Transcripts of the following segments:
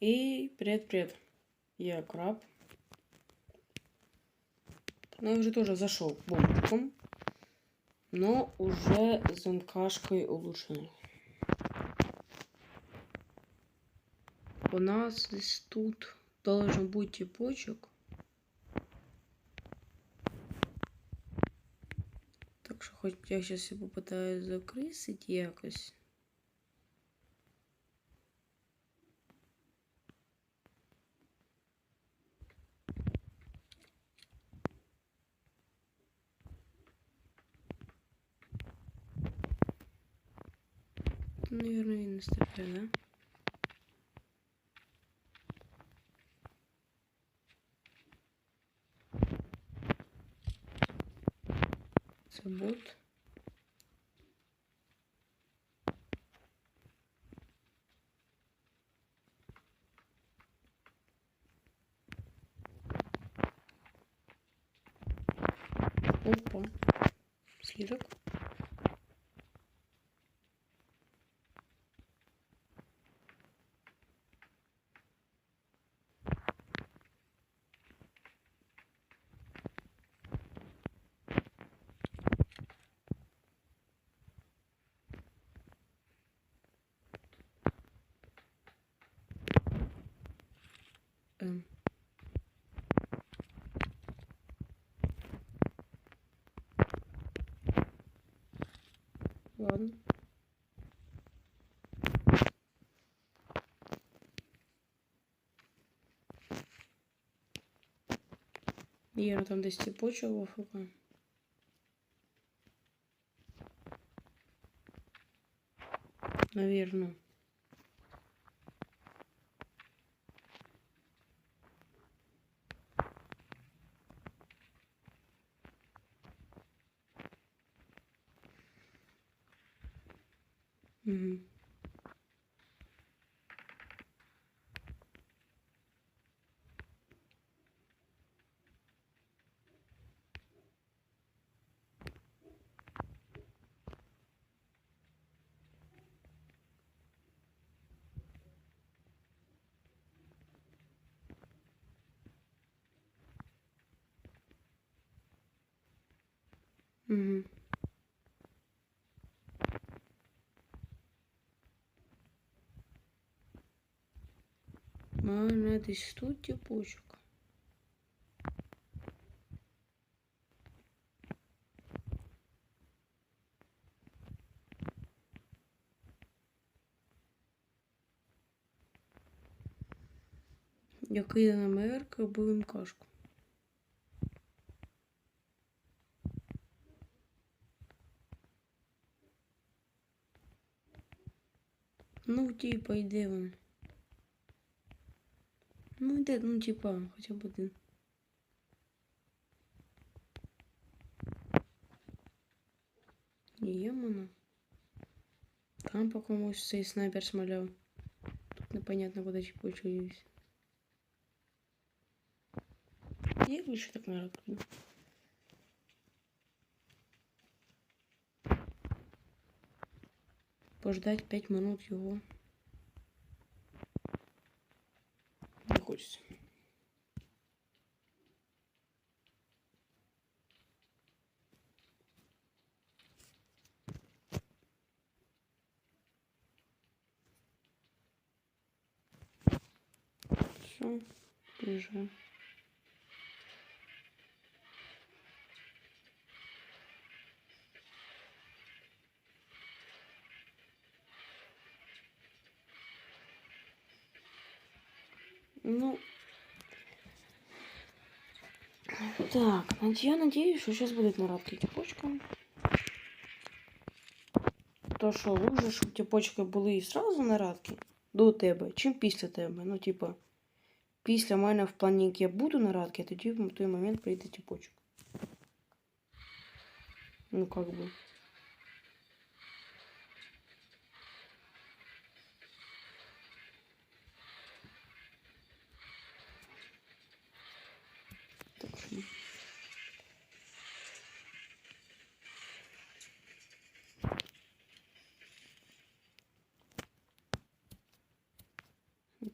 И привет-привет. Я краб. Ну, я уже тоже зашел бомбиком. Но уже с МКшкой улучшенной. У нас здесь тут должен быть типочек. Так що хоч я сейчас попытаюсь закрисити якось. bunu görmeyi istedim. Sabut. Ладно. Є там тіпочок в АФК. Наверное. Угу. Угу. Мене десь тут тіпочок. Який на МРК був Ну, типа, йде вони. Ну, йде, ну, типа, хоча б один. Є воно. Там по комусь цей снайпер смаляв. Тут непонятно, куди чіпочу дівся. Я більше так не Пождать 5 минут його. Не хочеться. Все, приезжаем. так, наде- я надеюсь, что сейчас будет нарадки тіпочка. То що лучше, щоб тіпочки були і сразу нарадки до тебе, чим після тебе. Ну, типа, після мене в плані, як я буду нарадки, тоді в той момент прийде тіпочок. Ну, как бы.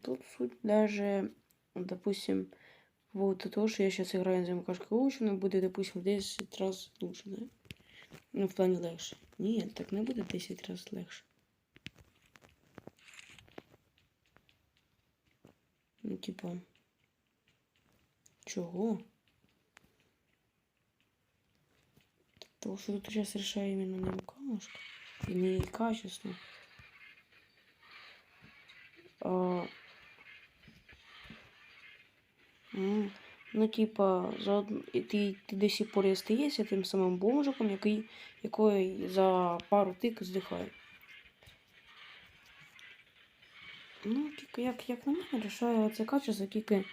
Тут суть даже, допустим, вот то, что я сейчас играю на ЗМКшке лучше, но буде, допустим, в 10 раз лучше, да? Ну, в плані легше. Ні, так не буде 10 раз легше. Ну, типа. Чого? Потому что тут сейчас решаю именно не рукавушка и не качество. А... Ну, типа, за ти, ти до сих пор стаєшся тим самим бомжиком, який, який за пару тик здихає. Ну, тільки як, як на мене рішає це качество, тільки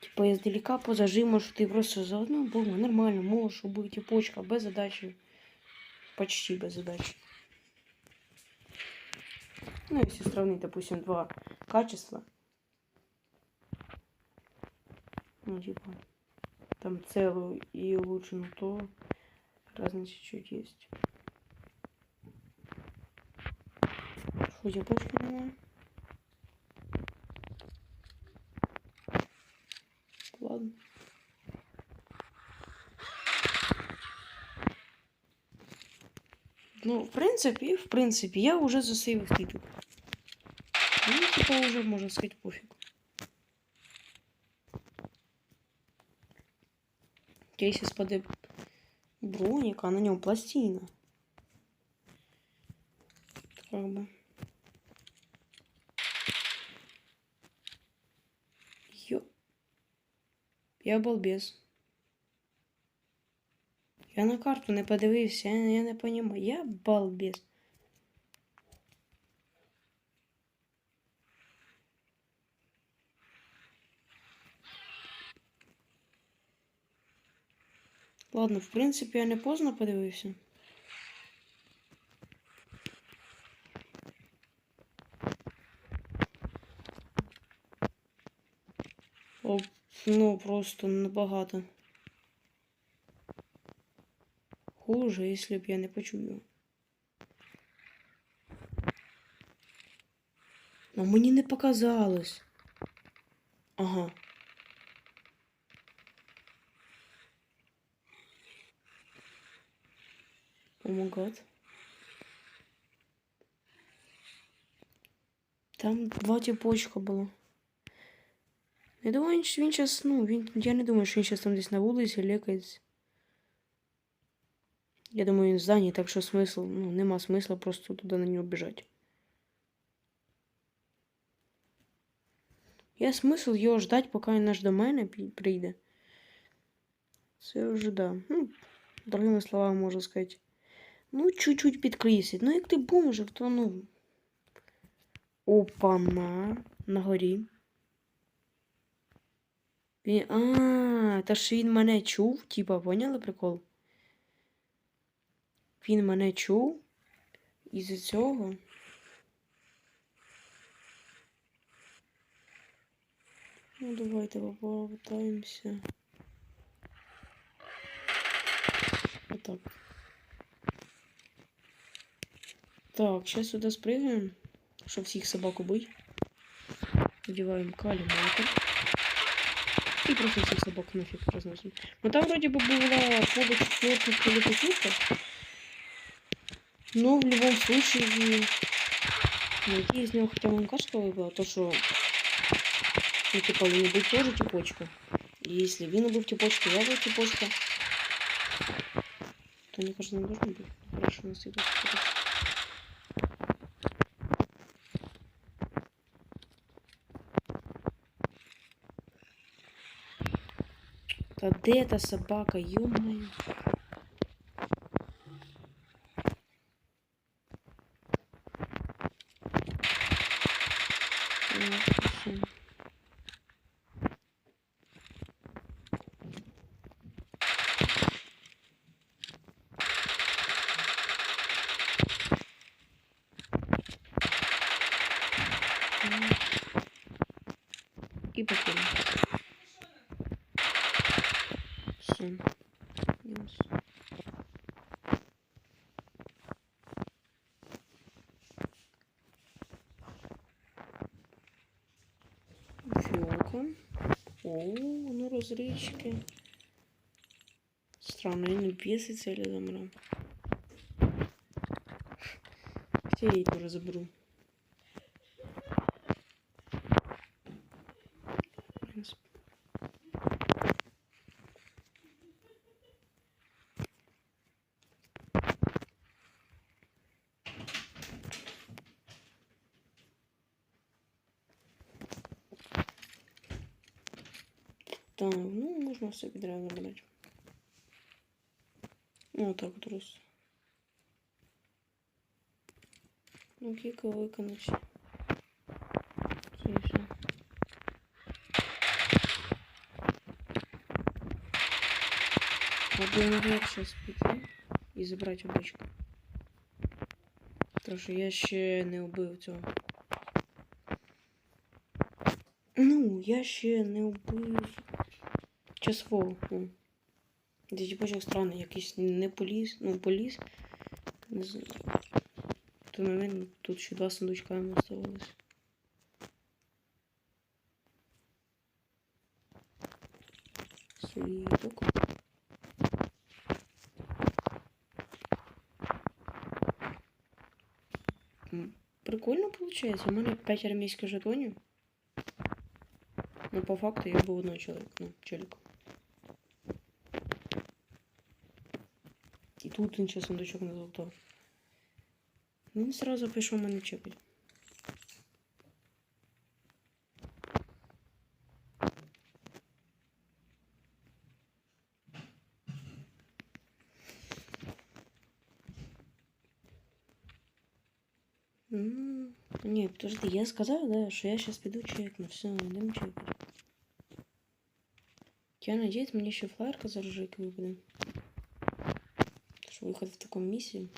типа издалека по зажиму, що ти просто за одну бомбу нормально можеш убити почка без задачі. Почти без задачи. Ну, если сравнить, допустим, два качества. Ну, типа, там целую и улучшенную, то разница чуть есть. Что, япочки немає? Ладно. Ну, в принципе, в принципе, я уже засейвив титул. Ну, типа, уже, можно сказать, пофиг. Если спаде броник, а на нем пластина. Как бы. Ё. Я балбес. Я на карту не подивився, я, не розумію. Я балбес. Ладно, в принципі, я не поздно подивився. О, ну, просто набагато. Хуже, если б я не почую. А мені не показалось. Ага. О май гад. Там два тіпочка було. Я думаю, що він зараз, ну, він, я не думаю, що він зараз там десь на вулиці лікається. Я думаю, він зданий, так що смисл, ну, нема смисла просто туди на нього біжати. Є смисл його ждать, поки він аж до мене пі- прийде. Це вже да. Ну, другими словами можна сказати. Ну, чуть-чуть підкрісить. Ну, як ти бомжик, то ну. Опа-на. На горі. Він... А, та ж він мене чув, типа, поняли прикол? Він мене чув. Із-за цього. Ну, давайте попытаемся. Вот так. Так, сейчас сюда спрыгаем, чтобы всех собак убить. Надеваем калиматор. И просто всех собак нафиг разносим. Но там вроде бы была пода четвертых или каких-то. Но в любом случае, найти из него хотя бы МКшка выбрала, то что, ну, типа, він був теж тіпочка. І якщо він був тіпочка, я був тіпочка, то, мне кажется, не должно быть. Хорошо, у нас идут. Та Де та собака, ё-моё? И покурим. Все. Минус. фиолка. О, ну розрічки. Странно, я не бесится или замрал. Хотя я її тоже Так, ну можна все підряд забрати. Ну, так от роз. Ну, кіка виконать. Все, все. Або наверх зараз піти і забрати обичку. Тому що я ще не вбив цього. Ну, я ще не вбив Часового. Ну. Десь бачив странно, якийсь не поліз, ну поліз. В той момент тут ще два сундучка йому оставалось. Світок. М, Прикольно получается. У мене 5 армійських жетонів. Ну, по факту я був одного чоловіка, ну, челіка. тут він ще сундучок не золотав. Він сразу пішов мене чекати. М, Ні, подожди, я сказав, да, що я зараз піду чекну. Все, йдемо чекати. Я надеюсь, мне еще флайерка за ржик выпадет. Что выход в таком миссии.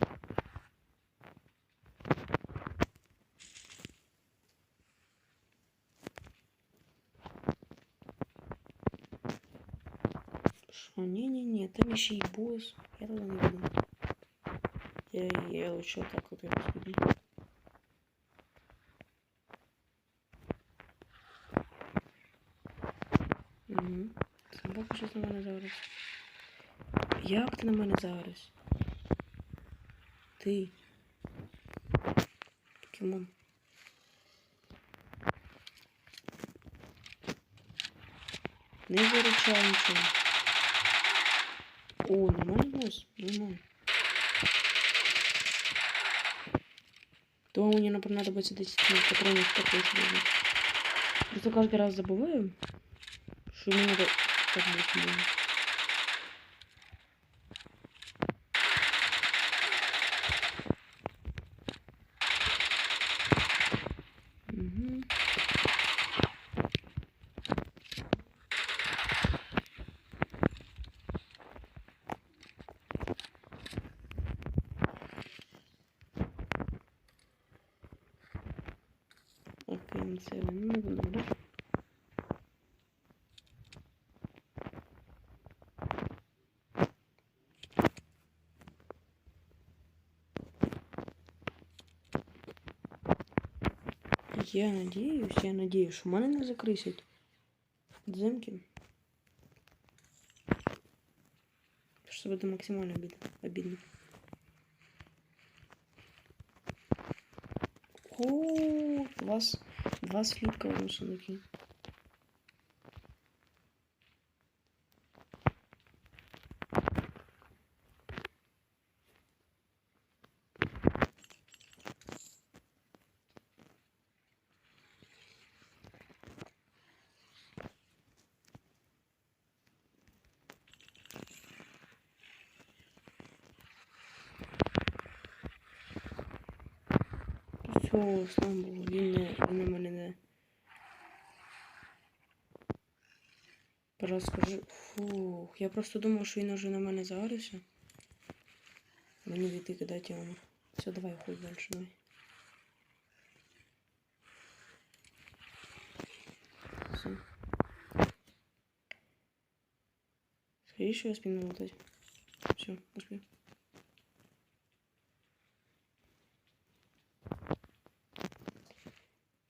Что? Не-не-не, там еще и босс. Я туда не иду. Я, я лучше вот так вот я поступлю. Угу. Собака щось на мене зараз. Як ти на мене зараз? Ти. Покемон. Не виручай нічого. О, нормальний босс. Нормально. То мені не понадобиться 10 патронів такой себе. Просто каждый раз забываю, что мне надо так быть Я надіюсь, я надіюсь, що мене не закрисять дземки. Що це буде максимально обідно. обідно. О, два, с- два слитка в одном сундуке. Все, слава Богу, він не, на мене не. Скажи. Фух, я просто думав, що він уже на мене загорився. Мені війти кидати йому. Все, давай, ходь далі, давай. Все. Скорее всего, я спину лутать. Все, пошли.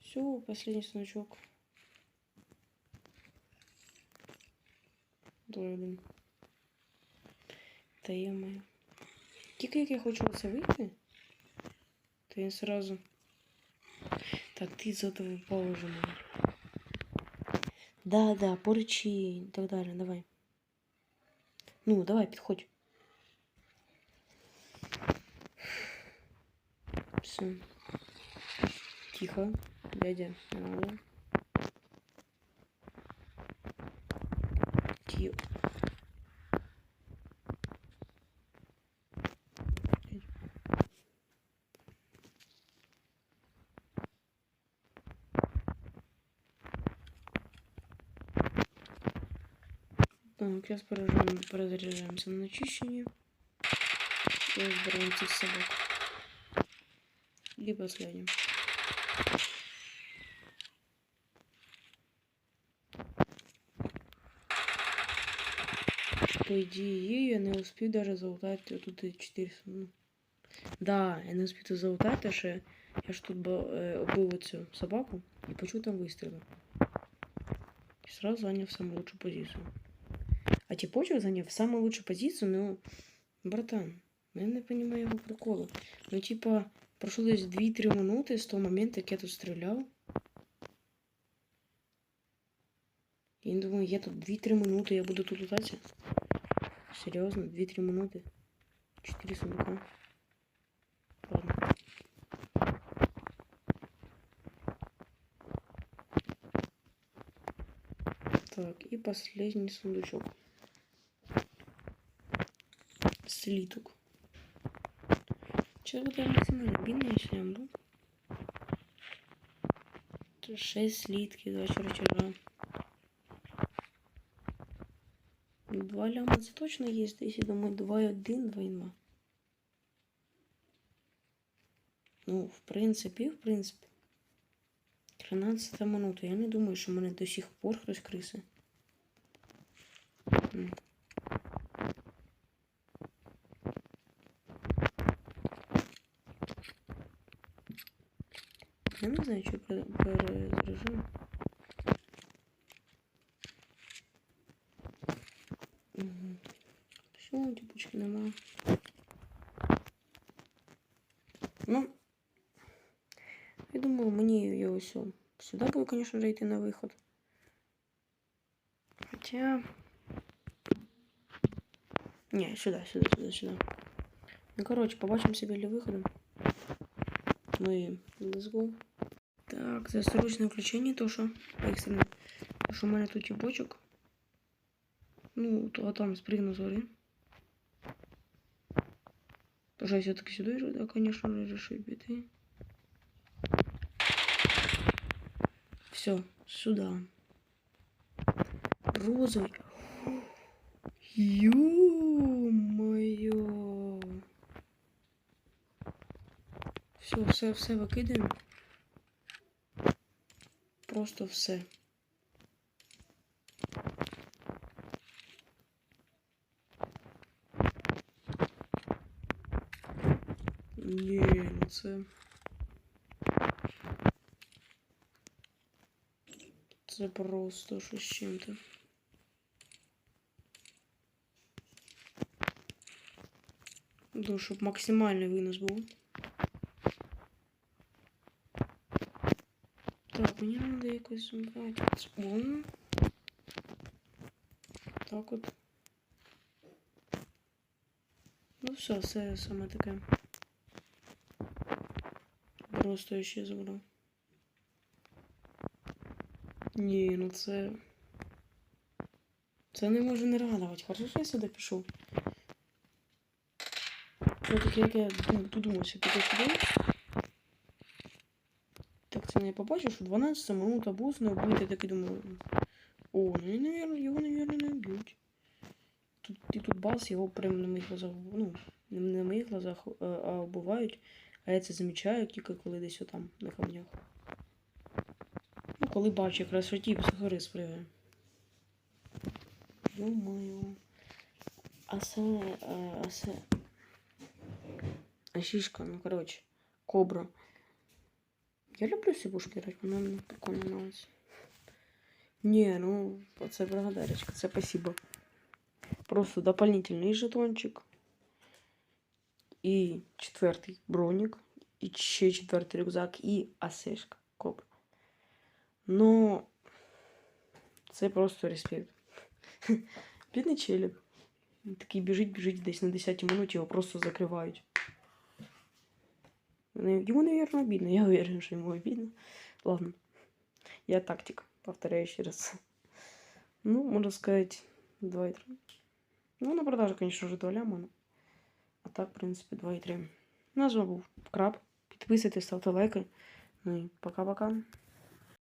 Все, последний сундучок. Дуже один. Та є моя. Тільки я хочу на це вийти, то він сразу. Та ти зотовий положи мене. Да, да, поручи і так далі, давай. Ну, давай, підходь. Все. Тихо дядя. не надо. Тихо. Так, сейчас поражаем, перезаряжаемся на очищение. И разбираем этих собак. И последним. По идее, я не успів даже залутати тут 400. Ну. Да, я не успів тут залутати, ще я ж тут бо- е, убив цю собаку і почув там вистріли. І сразу зайняв саму лучшу позицію. А типочек заняв самую лучшую позицию, ну, братан, ну, я не понимаю его прикола. Ну, типа, прошло десь 2-3 минути з того моменту, як я тут стріляв. Я не думаю, я тут 2-3 минути, я буду тут лутатися. Серьезно? 2-3 минуты? 4 сундука? Ладно. Так, и последний сундучок. Слиток. Сейчас буду максимально бедно, если я умру. 6 слитків, 2 черчера. 2 ляма ну, це точно є. Якщо думаю, 2,1, 2,2. Ну, в принципі, в принципі. 13 минута. Я не думаю, що мене до сих пор хтось криси. Я не знаю, що про... все. Сюди буде, конечно же, йти на виход. Хоча. Ні, сюди, сюди, сюди, сюди. Ну, коротше, побачимося біля виходу. Ну і let's go. Так, це срочне включення, то що екстрене. То що в мене тут є бочок. Ну, то а там спригну з гори. Тож я все-таки сюди, да, конечно же, решив піти. Все, сюда. Розовый. Ё-моё. Все, все, все викидаємо. Просто все. Ні, ну це. Це просто щось з чим-то. Ну, щоб максимальний винос був. Так, мені треба якось забрати. Вон. Так от. Ну все, все саме таке. Просто я ще. Ні, ну це. Це не може не радувати. Хорошо, що я сюди пішов. Ну, так як я ну, додумався піти сюди. Так це не я побачив, що 12 минута бус не вбити, так і думаю. О, ну навірно, його, навірно, не вб'ють. Тут, і тут бас, його прямо на моїх глазах, ну, не на моїх глазах, а вбивають. А я це замічаю тільки коли десь отам на камнях. Ну, коли бачу, якраз що ті з гори спригає. Думаю. А це. А, а це. А шишка, ну короче. Кобра. Я люблю сибушки грати, вона мені прикольно нравится. Не, ну, це благодарочка, це спасибо. Просто дополнительний жетончик. І четвертий бронік. І ще четвертий рюкзак, і асешка. Коп. Ну, це просто респект. Бідний челік. Він Такий біжить, біжить десь на 10 минуті, його просто закривають. Ну, Ему, наверное, обидно. Я уверен, что ему обидно. Ладно. Я тактик. Повторяю еще раз. Ну, можно сказать, 2,3. Ну, на продажу, конечно же, 2 ляма. ну. А так, в принципе, 2,3. Назва був Краб. Підписуйтесь, ставте лайки. Ну і пока-пока.